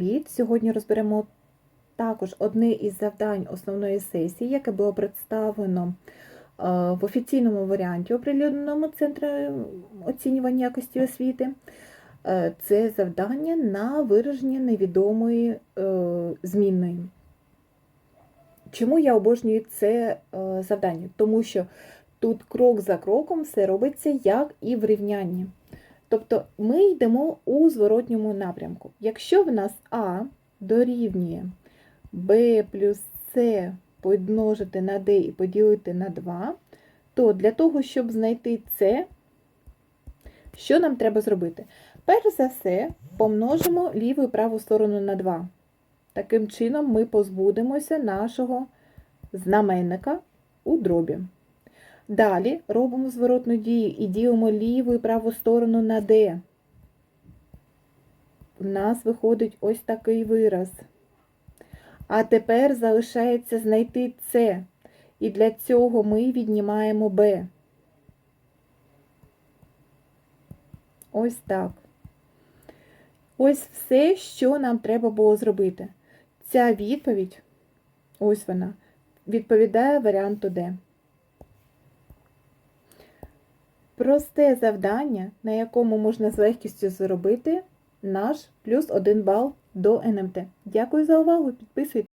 Привіт! Сьогодні розберемо також одне із завдань основної сесії, яке було представлено е, в офіційному варіанті оприлюдненому Центрі оцінювання якості освіти. Е, Це завдання на вираження невідомої е, змінної. Чому я обожнюю це завдання? Тому що тут крок за кроком все робиться як і в рівнянні. Тобто ми йдемо у зворотньому напрямку. Якщо в нас А дорівнює b плюс С помножити на d і поділити на 2, то для того, щоб знайти С, що нам треба зробити? Перш за все, помножимо ліву і праву сторону на 2. Таким чином ми позбудемося нашого знаменника у дробі. Далі робимо зворотну дію і ділимо ліву і праву сторону на D. У нас виходить ось такий вираз. А тепер залишається знайти С. І для цього ми віднімаємо B. Ось так. Ось все, що нам треба було зробити. Ця відповідь, ось вона, відповідає варіанту D. Просте завдання, на якому можна з легкістю зробити наш плюс 1 бал до НМТ. Дякую за увагу, підписуйтесь.